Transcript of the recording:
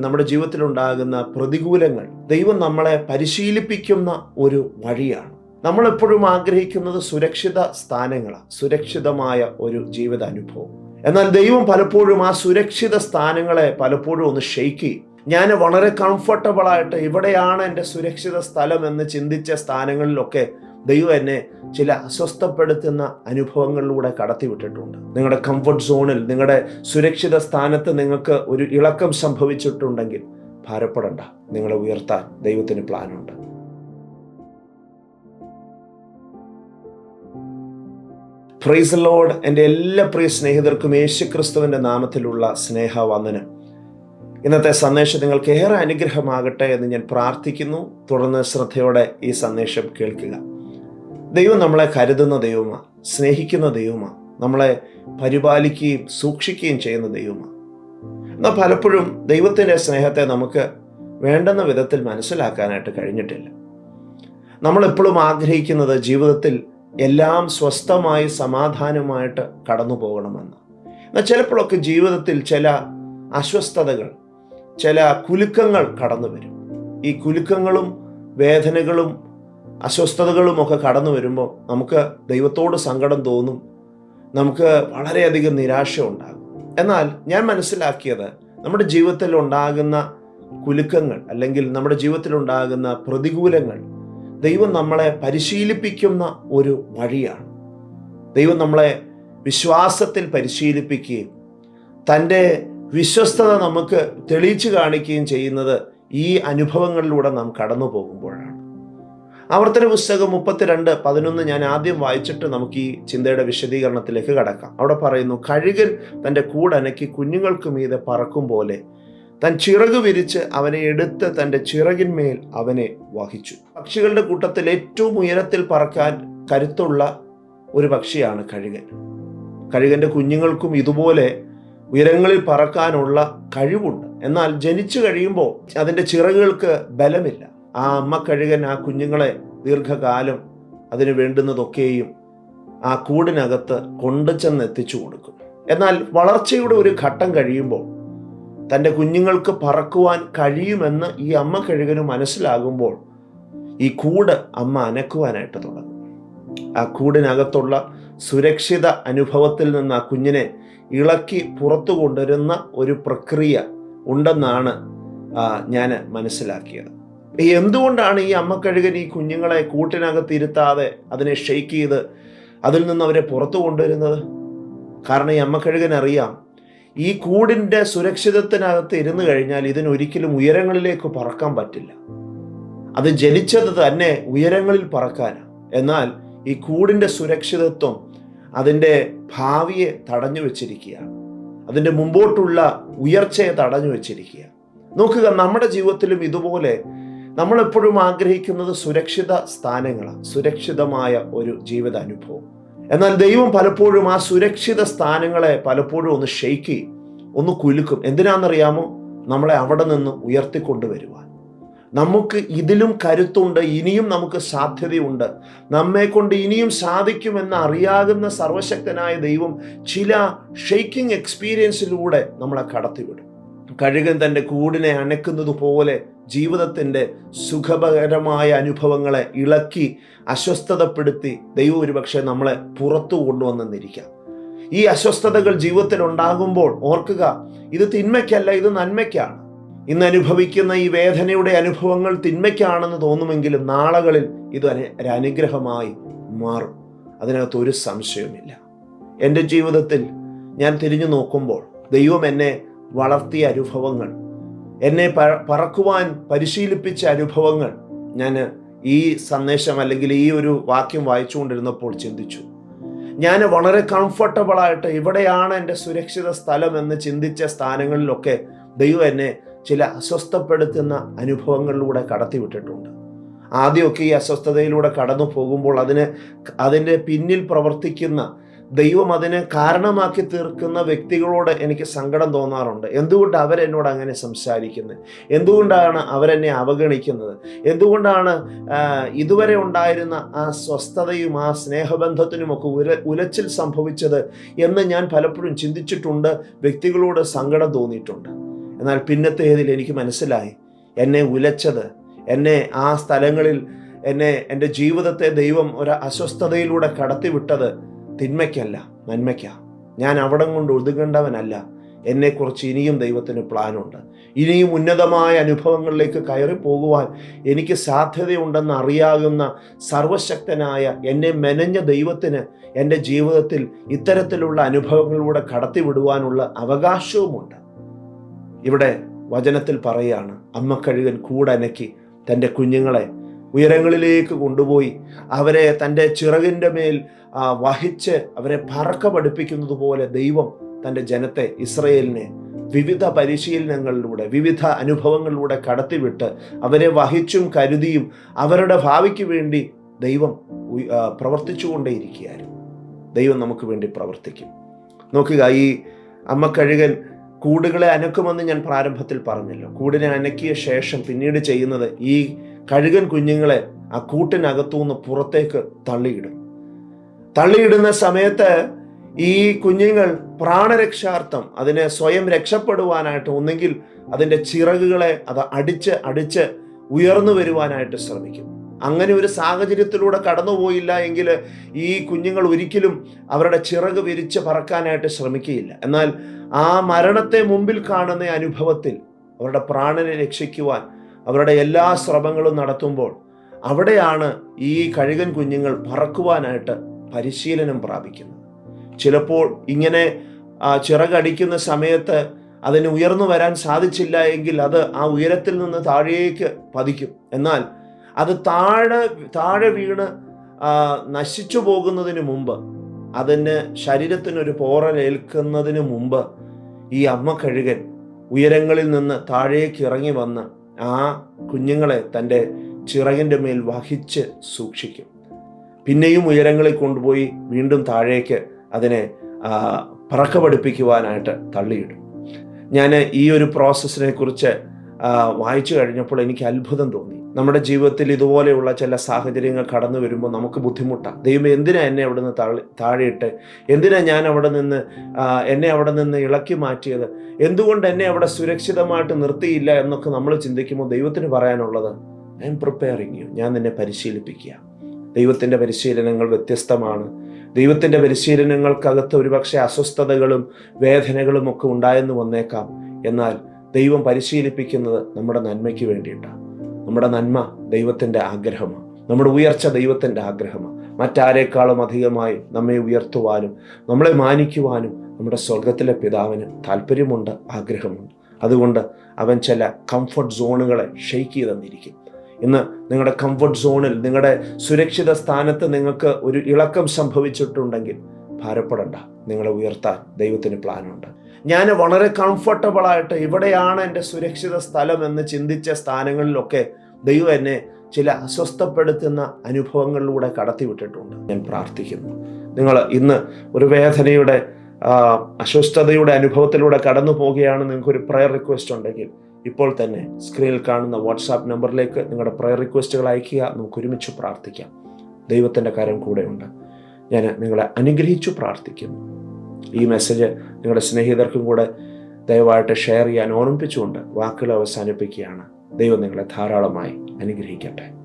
നമ്മുടെ ജീവിതത്തിലുണ്ടാകുന്ന പ്രതികൂലങ്ങൾ ദൈവം നമ്മളെ പരിശീലിപ്പിക്കുന്ന ഒരു വഴിയാണ്. നമ്മൾ എപ്പോഴും ആഗ്രഹിക്കുന്നത് സുരക്ഷിത സ്ഥാനങ്ങളാണ് സുരക്ഷിതമായ ഒരു ജീവിത അനുഭവം എന്നാൽ ദൈവം പലപ്പോഴും ആ സുരക്ഷിത സ്ഥാനങ്ങളെ പലപ്പോഴും ഒന്ന് ഷെയ്ക്ക് ചെയ്യും. ഞാൻ വളരെ കംഫർട്ടബിൾ ആയിട്ട് ഇവിടെയാണ് എന്റെ സുരക്ഷിത സ്ഥലം എന്ന് ചിന്തിച്ച സ്ഥാനങ്ങളിലൊക്കെ ദൈവം എന്നെ ചില അസ്വസ്ഥപ്പെടുത്തുന്ന അനുഭവങ്ങളിലൂടെ കടത്തിവിട്ടിട്ടുണ്ട്. നിങ്ങളുടെ കംഫർട്ട് സോണിൽ നിങ്ങളുടെ സുരക്ഷിത സ്ഥാനത്ത് നിങ്ങൾക്ക് ഒരു ഇളക്കം സംഭവിച്ചിട്ടുണ്ടെങ്കിൽ ഭാരപ്പെടണ്ട. നിങ്ങളെ ഉയർത്താൻ ദൈവത്തിന് പ്ലാനുണ്ട് പ്രൈസ് ലോഡ് എന്റെ എല്ലാ പ്രിയ സ്നേഹിതർക്കും യേശുക്രിസ്തുവിന്റെ നാമത്തിലുള്ള സ്നേഹവന്ദനം. ഇന്നത്തെ സന്ദേശം നിങ്ങൾക്ക് ഏറെ അനുഗ്രഹമാകട്ടെ എന്ന് ഞാൻ പ്രാർത്ഥിക്കുന്നു. തുടർന്ന് ശ്രദ്ധയോടെ ഈ സന്ദേശം കേൾക്കുക. ദൈവം നമ്മളെ കരുതുന്ന ദൈവമാണ് സ്നേഹിക്കുന്ന ദൈവമാണ് നമ്മളെ പരിപാലിക്കുകയും സൂക്ഷിക്കുകയും ചെയ്യുന്ന ദൈവമാണ് എന്നാൽ പലപ്പോഴും ദൈവത്തിന്റെ സ്നേഹത്തെ നമുക്ക് വേണ്ടുന്ന വിധത്തിൽ മനസ്സിലാക്കാനായിട്ട് കഴിഞ്ഞിട്ടില്ല. നമ്മളെപ്പോഴും ആഗ്രഹിക്കുന്നത് ജീവിതത്തിൽ എല്ലാം സ്വസ്ഥമായി സമാധാനമായിട്ട് കടന്നു പോകണമെന്ന്. എന്നാൽ ചിലപ്പോഴൊക്കെ ജീവിതത്തിൽ ചില അസ്വസ്ഥതകൾ ചില കുലുക്കങ്ങൾ കടന്നു വരും ഈ കുലുക്കങ്ങളും വേദനകളും അസ്വസ്ഥതകളും ഒക്കെ കടന്നു വരുമ്പോൾ നമുക്ക് ദൈവത്തോട് സങ്കടം തോന്നും. നമുക്ക് വളരെയധികം നിരാശ ഉണ്ടാകും. എന്നാൽ ഞാൻ മനസ്സിലാക്കിയത് നമ്മുടെ ജീവിതത്തിൽ ഉണ്ടാകുന്ന കുലുക്കങ്ങൾ അല്ലെങ്കിൽ നമ്മുടെ ജീവിതത്തിൽ ഉണ്ടാകുന്ന പ്രതികൂലങ്ങൾ ദൈവം നമ്മളെ പരിശീലിപ്പിക്കുന്ന ഒരു വഴിയാണ്. ദൈവം നമ്മളെ വിശ്വാസത്തിൽ പരിശീലിപ്പിക്കുകയും തന്റെ വിശ്വസ്തത നമുക്ക് തെളിയിച്ചു കാണിക്കുകയും ചെയ്യുന്നത് ഈ അനുഭവങ്ങളിലൂടെ നാം കടന്നു പോകുമ്പോഴാണ്. ആവർത്തന പുസ്തകം മുപ്പത്തിരണ്ട് പതിനൊന്ന് ഞാൻ ആദ്യം വായിച്ചിട്ട് നമുക്ക് ഈ ചിന്തയുടെ വിശദീകരണത്തിലേക്ക് കടക്കാം. അവിടെ പറയുന്നു കഴുകൻ തന്റെ കൂടനക്കി കുഞ്ഞുങ്ങൾക്ക് മീതെ പറക്കും പോലെ താൻ ചിറക് വിരിച്ച് അവനെ എടുത്ത് തന്റെ ചിറകിന്മേൽ അവനെ വഹിച്ചു. പക്ഷികളുടെ കൂട്ടത്തിൽ ഏറ്റവും ഉയരത്തിൽ പറക്കാൻ കരുത്തുള്ള ഒരു പക്ഷിയാണ് കഴുകൻ. കഴുകന്റെ കുഞ്ഞുങ്ങൾക്കും ഇതുപോലെ ഉയരങ്ങളിൽ പറക്കാനുള്ള കഴിവുണ്ട്. എന്നാൽ ജനിച്ചു കഴിയുമ്പോൾ അതിന്റെ ചിറകുകൾക്ക് ബലമില്ല. ആ അമ്മ കഴുകൻ ആ കുഞ്ഞുങ്ങളെ ദീർഘകാലം അതിന് വേണ്ടുന്നതൊക്കെയും ആ കൂടിനകത്ത് കൊണ്ടുചെന്ന് എത്തിച്ചു കൊടുക്കും. എന്നാൽ വളർച്ചയുടെ ഒരു ഘട്ടം കഴിയുമ്പോൾ തന്റെ കുഞ്ഞുങ്ങൾക്ക് പറക്കുവാൻ കഴിയുമെന്ന് ഈ അമ്മ കഴുകന് മനസ്സിലാകുമ്പോൾ ഈ കൂട് അമ്മ അനക്കുവാനായിട്ട് തുടങ്ങും. ആ കൂടിനകത്തുള്ള സുരക്ഷിത അനുഭവത്തിൽ നിന്ന് ആ കുഞ്ഞിനെ ഇളക്കി പുറത്തു കൊണ്ടുവരുന്ന ഒരു പ്രക്രിയ ഉണ്ടെന്നാണ് ഞാൻ മനസ്സിലാക്കിയത്. എന്തുകൊണ്ടാണ് ഈ അമ്മക്കഴുകൻ ഈ കുഞ്ഞുങ്ങളെ കൂട്ടിനകത്ത് ഇരുത്താതെ അതിനെ ഷെയ്ക്ക് ചെയ്ത് അതിൽ നിന്ന് അവരെ പുറത്തു കൊണ്ടുവരുന്നത്? കാരണം ഈ അമ്മക്കഴുകൻ അറിയാം ഈ കൂടിന്റെ സുരക്ഷിതത്തിനകത്ത് ഇരുന്നു കഴിഞ്ഞാൽ ഇതിനൊരിക്കലും ഉയരങ്ങളിലേക്ക് പറക്കാൻ പറ്റില്ല. അത് ജനിച്ചത് തന്നെ ഉയരങ്ങളിൽ പറക്കാനാണ് എന്നാൽ ഈ കൂടിന്റെ സുരക്ഷിതത്വം അതിന്റെ ഭാവിയെ തടഞ്ഞു വെച്ചിരിക്കുകയാണ്. അതിന്റെ മുമ്പോട്ടുള്ള ഉയർച്ചയെ തടഞ്ഞു വെച്ചിരിക്കുക നോക്കുക നമ്മുടെ ജീവിതത്തിലും ഇതുപോലെ നമ്മളെപ്പോഴും ആഗ്രഹിക്കുന്നത് സുരക്ഷിത സ്ഥാനങ്ങളാണ് സുരക്ഷിതമായ ഒരു ജീവിത അനുഭവം എന്നാൽ ദൈവം പലപ്പോഴും ആ സുരക്ഷിത സ്ഥാനങ്ങളെ പലപ്പോഴും ഒന്ന് ഷെയ്ക്ക് ചെയ്യും ഒന്ന് കുലുക്കും. എന്തിനാണെന്നറിയാമോ? നമ്മളെ അവിടെ നിന്ന് ഉയർത്തിക്കൊണ്ടുവരുവാൻ. നമുക്ക് ഇതിലും കരുത്തുണ്ട് ഇനിയും നമുക്ക് സാധ്യതയുണ്ട്. നമ്മെ കൊണ്ട് ഇനിയും സാധിക്കുമെന്ന് അറിയാകുന്ന സർവശക്തനായ ദൈവം ചില ഷെയ്ക്കിംഗ് എക്സ്പീരിയൻസിലൂടെ നമ്മളെ കടത്തിവിടും. കഴുകൻ തന്റെ കൂടിനെ അണക്കുന്നത് പോലെ ജീവിതത്തിന്റെ സുഖകരമായ അനുഭവങ്ങളെ ഇളക്കി അസ്വസ്ഥതപ്പെടുത്തി ദൈവം ഒരുപക്ഷെ നമ്മളെ പുറത്തു കൊണ്ടുവന്നെന്നിരിക്കാം ഈ അസ്വസ്ഥതകൾ ജീവിതത്തിൽ ഉണ്ടാകുമ്പോൾ ഓർക്കുക ഇത് തിന്മയ്ക്കല്ല ഇത് നന്മയ്ക്കാണ്. ഇന്ന് അനുഭവിക്കുന്ന ഈ വേദനയുടെ അനുഭവങ്ങൾ തിന്മയ്ക്കാണെന്ന് തോന്നുമെങ്കിലും നാളുകളിൽ ഇത് ഒരു അനുഗ്രഹമായി മാറും. അതിനകത്ത് ഒരു സംശയവുമില്ല. എന്റെ ജീവിതത്തിൽ ഞാൻ തിരിഞ്ഞു നോക്കുമ്പോൾ ദൈവം എന്നെ വളർത്തിയ അനുഭവങ്ങൾ. എന്നെ പറക്കുവാൻ പരിശീലിപ്പിച്ച അനുഭവങ്ങൾ ഞാൻ ഈ സന്ദേശം അല്ലെങ്കിൽ ഈ ഒരു വാക്യം വായിച്ചുകൊണ്ടിരുന്നപ്പോൾ ചിന്തിച്ചു. ഞാൻ വളരെ കംഫർട്ടബിളായിട്ട് ഇവിടെയാണ് എന്റെ സുരക്ഷിത സ്ഥലം എന്ന് ചിന്തിച്ച സ്ഥാനങ്ങളിലൊക്കെ ദൈവം എന്നെ ചില അസ്വസ്ഥപ്പെടുത്തുന്ന അനുഭവങ്ങളിലൂടെ കടത്തിവിട്ടിട്ടുണ്ട്. ആദ്യമൊക്കെ ഈ അസ്വസ്ഥതയിലൂടെ കടന്നു പോകുമ്പോൾ അതിന് അതിന്റെ പിന്നിൽ പ്രവർത്തിക്കുന്ന ദൈവം അതിനെ കാരണമാക്കി തീർക്കുന്ന വ്യക്തികളോട് എനിക്ക് സങ്കടം തോന്നാറുണ്ട്. എന്തുകൊണ്ട് അവരെന്നോട് അങ്ങനെ സംസാരിക്കുന്നത്? എന്തുകൊണ്ടാണ് അവരെന്നെ അവഗണിക്കുന്നത്? എന്തുകൊണ്ടാണ് ഇതുവരെ ഉണ്ടായിരുന്ന ആ സ്വസ്ഥതയും ആ സ്നേഹബന്ധത്തിനുമൊക്കെ ഉല ഉലച്ചിൽ സംഭവിച്ചത് എന്ന് ഞാൻ പലപ്പോഴും ചിന്തിച്ചിട്ടുണ്ട്. വ്യക്തികളോട് സങ്കടം തോന്നിയിട്ടുണ്ട്. എന്നാൽ പിന്നത്തേതിൽ എനിക്ക് മനസ്സിലായി. എന്നെ ഉലച്ചത് എന്നെ ആ സ്ഥലങ്ങളിൽ എന്നെ എന്റെ ജീവിതത്തെ ദൈവം ഒരു അസ്വസ്ഥതയിലൂടെ കടത്തിവിട്ടത് തിന്മയ്ക്കല്ല നന്മയ്ക്കാ. ഞാൻ അവിടം കൊണ്ട് ഒതുങ്ങേണ്ടവനല്ല. എന്നെക്കുറിച്ച് ഇനിയും ദൈവത്തിന് പ്ലാനുണ്ട്. ഇനിയും ഉന്നതമായ അനുഭവങ്ങളിലേക്ക് കയറി പോകുവാൻ എനിക്ക് സാധ്യതയുണ്ടെന്ന് അറിയാകുന്ന സർവശക്തനായ എന്നെ മെനഞ്ഞ ദൈവത്തിന് എന്റെ ജീവിതത്തിൽ ഇത്തരത്തിലുള്ള അനുഭവങ്ങളിലൂടെ കടത്തിവിടുവാനുള്ള അവകാശവുമുണ്ട്. ഇവിടെ വചനത്തിൽ പറയുകയാണ് അമ്മക്കഴുകൻ കഴുകൻ കൂടനക്കി തന്റെ കുഞ്ഞുങ്ങളെ ഉയരങ്ങളിലേക്ക് കൊണ്ടുപോയി. അവരെ തന്റെ ചിറകിന്റെ മേൽ വഹിച്ച് അവരെ പറക്ക പഠിപ്പിക്കുന്നത് പോലെ ദൈവം തന്റെ ജനത്തെ ഇസ്രയേലിനെ വിവിധ പരിശീലനങ്ങളിലൂടെ വിവിധ അനുഭവങ്ങളിലൂടെ കടത്തിവിട്ട് അവരെ വഹിച്ചും കരുതിയും അവരുടെ ഭാവിക്ക് വേണ്ടി ദൈവം പ്രവർത്തിച്ചുകൊണ്ടേയിരിക്കുകയായിരുന്നു. ദൈവം നമുക്ക് വേണ്ടി പ്രവർത്തിക്കും. നോക്കുക ഈ അമ്മ കഴുകൻ കൂടുകളെ അനക്കുമെന്ന് ഞാൻ പ്രാരംഭത്തിൽ പറഞ്ഞല്ലോ. കൂടിനെ അനക്കിയ ശേഷം പിന്നീട് ചെയ്യുന്നത് ഈ കഴുകൻ കുഞ്ഞുങ്ങളെ ആ കൂട്ടിനകത്തുനിന്ന് പുറത്തേക്ക് തള്ളിയിടും. തള്ളിയിടുന്ന സമയത്ത് ഈ കുഞ്ഞുങ്ങൾ പ്രാണരക്ഷാർത്ഥം അതിനെ സ്വയം രക്ഷപ്പെടുവാനായിട്ട് ഒന്നെങ്കിൽ അതിന്റെ ചിറകുകളെ അത് അടിച്ച് അടിച്ച് ഉയർന്നു വരുവാനായിട്ട് ശ്രമിക്കും. അങ്ങനെ ഒരു സാഹചര്യത്തിലൂടെ കടന്നുപോയില്ല എങ്കിൽ ഈ കുഞ്ഞുങ്ങൾ ഒരിക്കലും അവരുടെ ചിറക് വിരിച്ച് പറക്കാനായിട്ട് ശ്രമിക്കുകയില്ല. എന്നാൽ ആ മരണത്തെ മുമ്പിൽ കാണുന്ന അനുഭവത്തിൽ അവരുടെ പ്രാണനെ രക്ഷിക്കുവാൻ അവരുടെ എല്ലാ ശ്രമങ്ങളും നടത്തുമ്പോൾ അവിടെയാണ് ഈ കഴുകൻ കുഞ്ഞുങ്ങൾ പറക്കുവാനായിട്ട് പരിശീലനം പ്രാപിക്കുന്നത്. ചിലപ്പോൾ ഇങ്ങനെ ചിറകടിക്കുന്ന സമയത്ത് അതിന് ഉയർന്നു വരാൻ സാധിച്ചില്ല എങ്കിൽ അത് ആ ഉയരത്തിൽ നിന്ന് താഴേക്ക് പതിക്കും. എന്നാൽ അത് താഴെ താഴെ വീണ് നശിച്ചു പോകുന്നതിന് മുമ്പ് അതിന് ശരീരത്തിനൊരു പോറലേൽക്കുന്നതിന് മുമ്പ് ഈ അമ്മ കഴുകൻ ഉയരങ്ങളിൽ നിന്ന് താഴേക്ക് ഇറങ്ങി വന്ന് ആ കുഞ്ഞുങ്ങളെ തന്റെ ചിറകിന്റെ മേൽ വഹിച്ച് സൂക്ഷിക്കും. പിന്നെയും ഉയരങ്ങളിൽ കൊണ്ടുപോയി വീണ്ടും താഴേക്ക് അതിനെ പറക്ക പഠിപ്പിക്കുവാനായിട്ട് തള്ളിയിടും. ഞാൻ ഈ ഒരു പ്രോസസ്സിനെ കുറിച്ച് വായിച്ചു കഴിഞ്ഞപ്പോൾ എനിക്ക് അത്ഭുതം തോന്നി. നമ്മുടെ ജീവിതത്തിൽ ഇതുപോലെയുള്ള ചില സാഹചര്യങ്ങൾ കടന്നു വരുമ്പോൾ നമുക്ക് ബുദ്ധിമുട്ടാണ് ദൈവം എന്തിനാ എന്നെ അവിടെ നിന്ന് താഴെ താഴെയിട്ട്? എന്തിനാ ഞാൻ അവിടെ നിന്ന് എന്നെ അവിടെ നിന്ന് ഇളക്കി മാറ്റിയത്? എന്തുകൊണ്ട് എന്നെ അവിടെ സുരക്ഷിതമായിട്ട് നിർത്തിയില്ല എന്നൊക്കെ നമ്മൾ ചിന്തിക്കുമ്പോൾ ദൈവത്തിന് പറയാനുള്ളത് ഐ എം പ്രിപ്പയറിങ് യു ഞാൻ നിന്നെ പരിശീലിപ്പിക്കുക. ദൈവത്തിന്റെ പരിശീലനങ്ങൾ വ്യത്യസ്തമാണ്. ദൈവത്തിന്റെ പരിശീലനങ്ങൾക്കകത്ത് ഒരുപക്ഷെ അസ്വസ്ഥതകളും വേദനകളും ഒക്കെ ഉണ്ടായെന്ന് വന്നേക്കാം. എന്നാൽ ദൈവം പരിശീലിപ്പിക്കുന്നത് നമ്മുടെ നന്മയ്ക്ക് വേണ്ടിയിട്ടാണ് നമ്മുടെ നന്മ ദൈവത്തിന്റെ ആഗ്രഹമാണ്. നമ്മുടെ ഉയർച്ച ദൈവത്തിന്റെ ആഗ്രഹമാണ്. മറ്റാരേക്കാളും അധികമായി നമ്മെ ഉയർത്തുവാനും നമ്മളെ മാനിക്കുവാനും നമ്മുടെ സ്വർഗത്തിലെ പിതാവിന് താല്പര്യമുണ്ട് ആഗ്രഹമുണ്ട്. അതുകൊണ്ട് അവൻ ചില കംഫർട്ട് സോണുകളെ ഷെയ്ക്ക് ചെയ്ത് തന്നിരിക്കും. ഇന്ന് നിങ്ങളുടെ കംഫർട്ട് സോണിൽ നിങ്ങളുടെ സുരക്ഷിത സ്ഥാനത്ത് നിങ്ങൾക്ക് ഒരു ഇളക്കം സംഭവിച്ചിട്ടുണ്ടെങ്കിൽ ഭാരപ്പെടണ്ട. നിങ്ങളെ ഉയർത്താൻ ദൈവത്തിന് പ്ലാനുണ്ട് ഞാൻ വളരെ കംഫർട്ടബിളായിട്ട് ഇവിടെയാണ് എന്റെ സുരക്ഷിത സ്ഥലം എന്ന് ചിന്തിച്ച സ്ഥാനങ്ങളിലൊക്കെ ദൈവം എന്നെ ചില അസ്വസ്ഥപ്പെടുത്തുന്ന അനുഭവങ്ങളിലൂടെ കടത്തിവിട്ടിട്ടുണ്ട് ഞാൻ പ്രാർത്ഥിക്കുന്നു. നിങ്ങൾ ഇന്ന് ഒരു വേദനയുടെ അസ്വസ്ഥതയുടെ അനുഭവത്തിലൂടെ കടന്നു പോവുകയാണ് നിങ്ങൾക്ക് ഒരു പ്രയർ റിക്വസ്റ്റ് ഉണ്ടെങ്കിൽ ഇപ്പോൾ തന്നെ സ്ക്രീനിൽ കാണുന്ന വാട്സാപ്പ് നമ്പറിലേക്ക് നിങ്ങളുടെ പ്രയർ റിക്വസ്റ്റുകൾ അയക്കുക നമുക്ക് ഒരുമിച്ച് പ്രാർത്ഥിക്കാം. ദൈവത്തിന്റെ കാര്യം കൂടെയുണ്ട് ഞാൻ നിങ്ങളെ അനുഗ്രഹിച്ചു പ്രാർത്ഥിക്കുന്നു. ഈ മെസ്സേജ് നിങ്ങളുടെ സ്നേഹിതർക്കും കൂടെ ദയവായിട്ട് ഷെയർ ചെയ്യാൻ ഓർമ്മിപ്പിച്ചുകൊണ്ട് വാക്കുകൾ അവസാനിപ്പിക്കുകയാണ്. ദൈവം നിങ്ങളെ ധാരാളമായി അനുഗ്രഹിക്കട്ടെ.